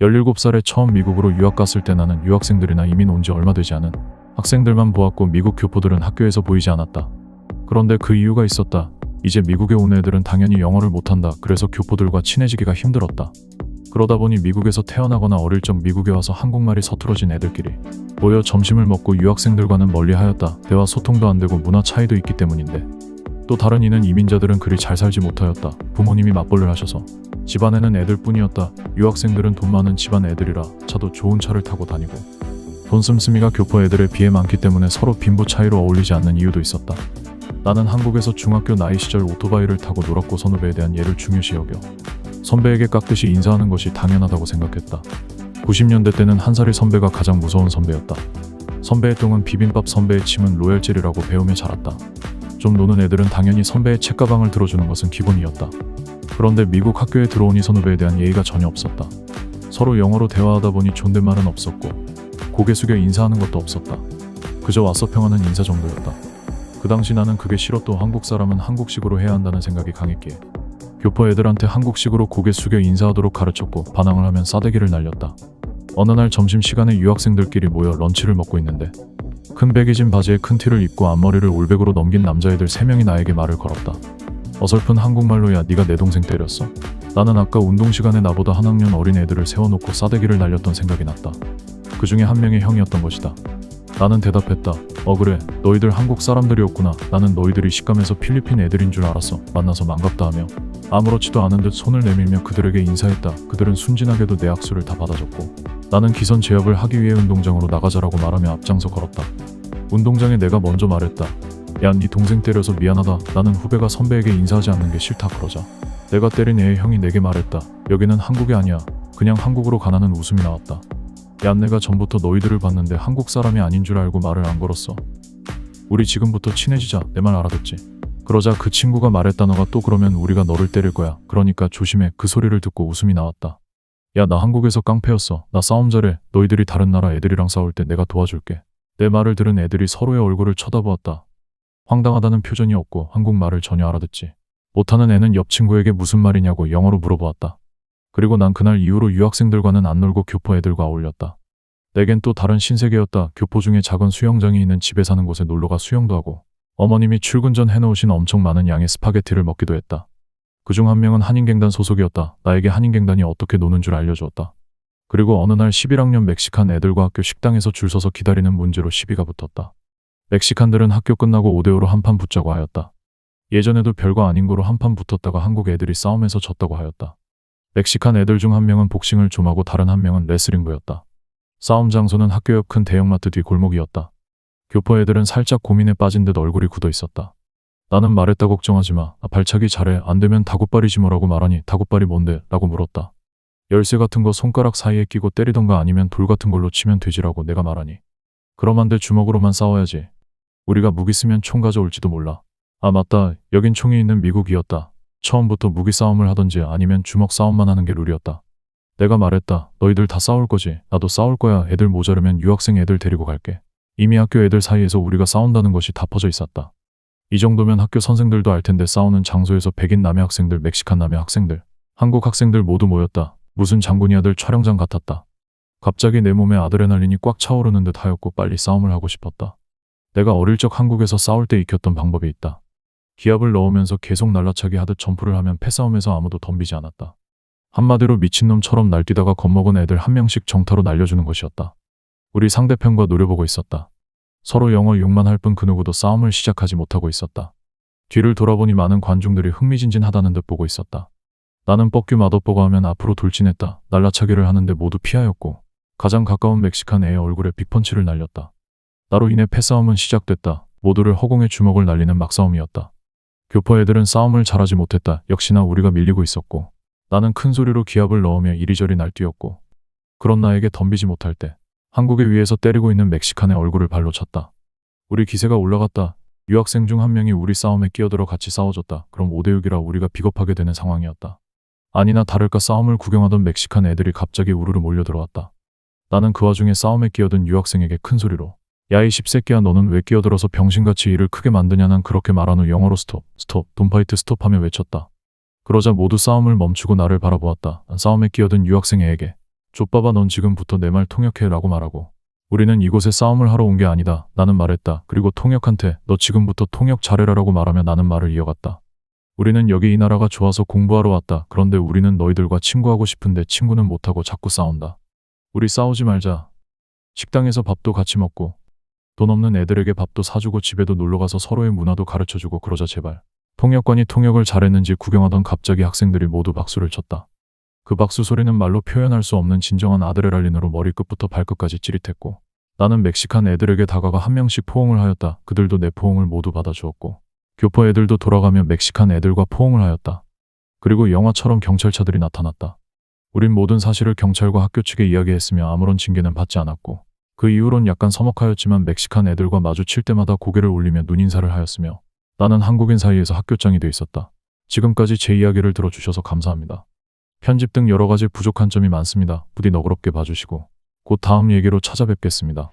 17살에 처음 미국으로 유학 갔을 때 나는 유학생들이나 이민 온 지 얼마 되지 않은 학생들만 보았고 미국 교포들은 학교에서 보이지 않았다. 그런데 그 이유가 있었다. 이제 미국에 온 애들은 당연히 영어를 못한다. 그래서 교포들과 친해지기가 힘들었다. 그러다 보니 미국에서 태어나거나 어릴 적 미국에 와서 한국말이 서투러진 애들끼리 모여 점심을 먹고 유학생들과는 멀리하였다. 대화 소통도 안 되고 문화 차이도 있기 때문인데 또 다른 이는 이민자들은 그리 잘 살지 못하였다. 부모님이 맞벌이를 하셔서 집안에는 애들뿐이었다. 유학생들은 돈 많은 집안 애들이라 차도 좋은 차를 타고 다니고 돈 씀씀이가 교포 애들에 비해 많기 때문에 서로 빈부 차이로 어울리지 않는 이유도 있었다. 나는 한국에서 중학교 나이 시절 오토바이를 타고 놀았고 선후배에 대한 예를 중요시 여겨 선배에게 깍듯이 인사하는 것이 당연하다고 생각했다. 90년대 때는 한 살이 선배가 가장 무서운 선배였다. 선배의 똥은 비빔밥 선배의 침은 로열젤이라고 배우며 자랐다. 좀 노는 애들은 당연히 선배의 책가방을 들어주는 것은 기본이었다. 그런데 미국 학교에 들어오니 선후배에 대한 예의가 전혀 없었다. 서로 영어로 대화하다 보니 존댓말은 없었고 고개 숙여 인사하는 것도 없었다. 그저 왔어 평하는 인사 정도였다. 그 당시 나는 그게 싫었고 한국 사람은 한국식으로 해야 한다는 생각이 강했기에 교포 애들한테 한국식으로 고개 숙여 인사하도록 가르쳤고 반항을 하면 싸대기를 날렸다. 어느 날 점심시간에 유학생들끼리 모여 런치를 먹고 있는데 큰 배기진 바지에 큰 티를 입고 앞머리를 올백으로 넘긴 남자애들 세명이 나에게 말을 걸었다. 어설픈 한국말로 야 네가 내 동생 때렸어? 나는 아까 운동 시간에 나보다 한 학년 어린 애들을 세워놓고 싸대기를 날렸던 생각이 났다. 그 중에 한 명이 형이었던 것이다. 나는 대답했다. 어 그래 너희들 한국 사람들이었구나. 나는 너희들이 식감에서 필리핀 애들인 줄 알았어. 만나서 반갑다 하며 아무렇지도 않은 듯 손을 내밀며 그들에게 인사했다. 그들은 순진하게도 내 악수를 다 받아줬고 나는 기선 제압을 하기 위해 운동장으로 나가자라고 말하며 앞장서 걸었다. 운동장에 내가 먼저 말했다. 야, 네 동생 때려서 미안하다. 나는 후배가 선배에게 인사하지 않는 게 싫다 그러자. 내가 때린 애의 형이 내게 말했다. 여기는 한국이 아니야. 그냥 한국으로 가라는 웃음이 나왔다. 야, 내가 전부터 너희들을 봤는데 한국 사람이 아닌 줄 알고 말을 안 걸었어. 우리 지금부터 친해지자. 내 말 알아듣지? 그러자 그 친구가 말했다. 너가 또 그러면 우리가 너를 때릴 거야. 그러니까 조심해. 그 소리를 듣고 웃음이 나왔다. 야, 나 한국에서 깡패였어. 나 싸움 잘해. 너희들이 다른 나라 애들이랑 싸울 때 내가 도와줄게. 내 말을 들은 애들이 서로의 얼굴을 쳐다보았다. 황당하다는 표정이 없고 한국말을 전혀 알아듣지. 못하는 애는 옆 친구에게 무슨 말이냐고 영어로 물어보았다. 그리고 난 그날 이후로 유학생들과는 안 놀고 교포 애들과 어울렸다. 내겐 또 다른 신세계였다. 교포 중에 작은 수영장이 있는 집에 사는 곳에 놀러가 수영도 하고 어머님이 출근 전 해놓으신 엄청 많은 양의 스파게티를 먹기도 했다. 그 중 한 명은 한인갱단 소속이었다. 나에게 한인갱단이 어떻게 노는 줄 알려주었다. 그리고 어느 날 11학년 멕시칸 애들과 학교 식당에서 줄 서서 기다리는 문제로 시비가 붙었다. 멕시칸들은 학교 끝나고 5대5로 한판 붙자고 하였다. 예전에도 별거 아닌 거로 한판 붙었다가 한국 애들이 싸움에서 졌다고 하였다. 멕시칸 애들 중 한 명은 복싱을 좀 하고 다른 한 명은 레슬링부였다. 싸움 장소는 학교 옆 큰 대형마트 뒤 골목이었다. 교포 애들은 살짝 고민에 빠진 듯 얼굴이 굳어 있었다. 나는 말했다 걱정하지 마. 나 발차기 잘해. 안 되면 다굿발이지 뭐라고 말하니 다굿발이 뭔데? 라고 물었다. 열쇠 같은 거 손가락 사이에 끼고 때리던가 아니면 돌 같은 걸로 치면 되지라고 내가 말하니. 그럼 안 돼 주먹으로만 싸워야지. 우리가 무기 쓰면 총 가져올지도 몰라. 아 맞다. 여긴 총이 있는 미국이었다. 처음부터 무기 싸움을 하던지 아니면 주먹 싸움만 하는 게 룰이었다. 내가 말했다. 너희들 다 싸울 거지. 나도 싸울 거야. 애들 모자르면 유학생 애들 데리고 갈게. 이미 학교 애들 사이에서 우리가 싸운다는 것이 다 퍼져 있었다. 이 정도면 학교 선생들도 알 텐데 싸우는 장소에서 백인 남의 학생들, 멕시칸 남의 학생들, 한국 학생들 모두 모였다. 무슨 장군이 아들 촬영장 같았다. 갑자기 내 몸에 아드레날린이 꽉 차오르는 듯 하였고 빨리 싸움을 하고 싶었다. 내가 어릴 적 한국에서 싸울 때 익혔던 방법이 있다. 기압을 넣으면서 계속 날라차기 하듯 점프를 하면 패싸움에서 아무도 덤비지 않았다. 한마디로 미친놈처럼 날뛰다가 겁먹은 애들 한 명씩 정타로 날려주는 것이었다. 우리 상대편과 노려보고 있었다. 서로 영어 욕만 할 뿐 그 누구도 싸움을 시작하지 못하고 있었다. 뒤를 돌아보니 많은 관중들이 흥미진진하다는 듯 보고 있었다. 나는 뻑규 맛없보고 하면 앞으로 돌진했다. 날라차기를 하는데 모두 피하였고 가장 가까운 멕시칸 애의 얼굴에 빅펀치를 날렸다. 나로 인해 패싸움은 시작됐다. 모두를 허공에 주먹을 날리는 막싸움이었다. 교포 애들은 싸움을 잘하지 못했다. 역시나 우리가 밀리고 있었고 나는 큰 소리로 기합을 넣으며 이리저리 날뛰었고 그런 나에게 덤비지 못할 때 한국의 위에서 때리고 있는 멕시칸의 얼굴을 발로 찼다. 우리 기세가 올라갔다. 유학생 중 한 명이 우리 싸움에 끼어들어 같이 싸워줬다. 그럼 5대6이라 우리가 비겁하게 되는 상황이었다. 아니나 다를까 싸움을 구경하던 멕시칸 애들이 갑자기 우르르 몰려들어왔다. 나는 그 와중에 싸움에 끼어든 유학생에게 큰 소리로 야 이 십새끼야 너는 왜 끼어들어서 병신같이 일을 크게 만드냐 난 그렇게 말한 후 영어로 스톱 스톱 돈파이트 스톱하며 외쳤다. 그러자 모두 싸움을 멈추고 나를 바라보았다. 난 싸움에 끼어든 유학생 애에게 좆바바 넌 지금부터 내 말 통역해 라고 말하고 우리는 이곳에 싸움을 하러 온 게 아니다. 나는 말했다. 그리고 통역한테 너 지금부터 통역 잘해라라고 말하며 나는 말을 이어갔다. 우리는 여기 이 나라가 좋아서 공부하러 왔다. 그런데 우리는 너희들과 친구하고 싶은데 친구는 못하고 자꾸 싸운다. 우리 싸우지 말자. 식당에서 밥도 같이 먹고 돈 없는 애들에게 밥도 사주고 집에도 놀러가서 서로의 문화도 가르쳐주고 그러자 제발. 통역관이 통역을 잘했는지 구경하던 갑자기 학생들이 모두 박수를 쳤다. 그 박수 소리는 말로 표현할 수 없는 진정한 아드레날린으로 머리끝부터 발끝까지 찌릿했고 나는 멕시칸 애들에게 다가가 한 명씩 포옹을 하였다. 그들도 내 포옹을 모두 받아주었고 교포 애들도 돌아가며 멕시칸 애들과 포옹을 하였다. 그리고 영화처럼 경찰차들이 나타났다. 우린 모든 사실을 경찰과 학교 측에 이야기했으며 아무런 징계는 받지 않았고 그 이후론 약간 서먹하였지만 멕시칸 애들과 마주칠 때마다 고개를 올리며 눈인사를 하였으며 나는 한국인 사이에서 학교장이 돼 있었다. 지금까지 제 이야기를 들어주셔서 감사합니다. 편집 등 여러 가지 부족한 점이 많습니다. 부디 너그럽게 봐주시고 곧 다음 얘기로 찾아뵙겠습니다.